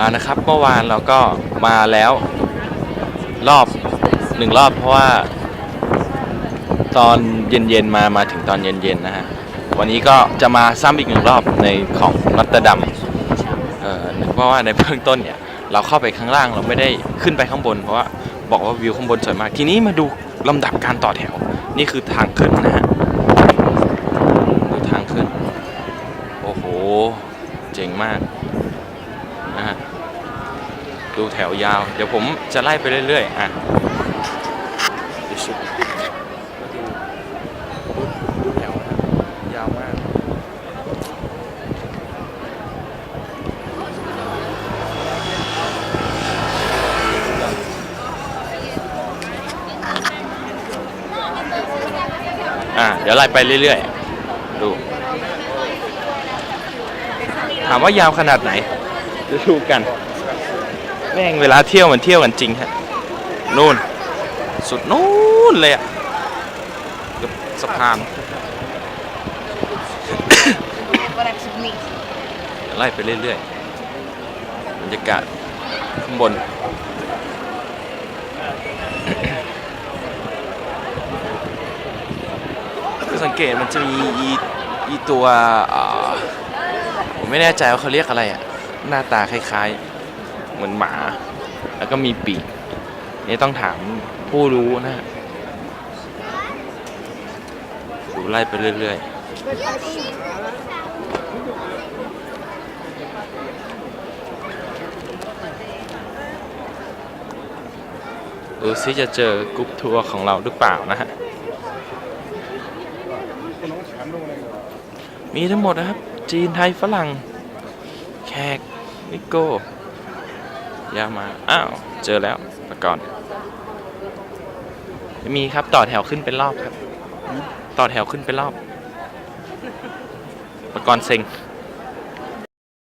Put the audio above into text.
อ่านะครับเมื่อวานเราก็มาแล้วรอบหนึ่งรอบเพราะว่า ตอนเย็นๆมามาถึงตอนเย็นๆนะฮะวันนี้ก็จะมาซ้ำอีกหนึ่งรอบในของนัตเตอร์ดัมเอ่อเพราะว่าในเบื้องต้นเนี่ยเราเข้าไปข้างล่างเราไม่ได้ขึ้นไปข้างบน เพราะว่าบอกว่าวิวข้างบนสวยมาก ทีนี้มาดูลำดับการต่อแถว นี่คือทางขึ้นนะฮะดูทางขึ้น โอ้โห เจ๋งมากนะฮะ ดูแถวยาว เดี๋ยวผมจะไล่ไปเรื่อย ๆ อะดูชุดดูแถวนะยาวมาก อะ เดี๋ยวไล่ไปเรื่อย ๆ ดู ถามว่ายาวขนาดไหนจะดูกัน แม่งเวลาเที่ยวมันเที่ยวกันจริงฮะนู่น สุดนู่นเลยอะกือบสะพานไล่ไปเรื่อยๆบรรยากาศข้างบนคือสังเกตมันจะมีอีตัวอ่าผมไม่แน่ใจว่าเขาเรียกอะไรอะหน้าตาคล้ายๆ เหมือนหมา แล้วก็มีปีกนี่ต้องถามผู้รู้นะฮะดูไล่ไปเรื่อยๆ ดูซิจะเจอกรุ๊ปทัวร์ของเราหรือเปล่านะฮะ มีทั้งหมดนะครับ จีนไทยฝรั่ง แขกนิโก้ ยามา อ้าว เจอแล้วตะกอน มีครับต่อแถวขึ้นเป็นรอบครับ ต่อแถวขึ้นเป็นรอบตะกอนเซ็ง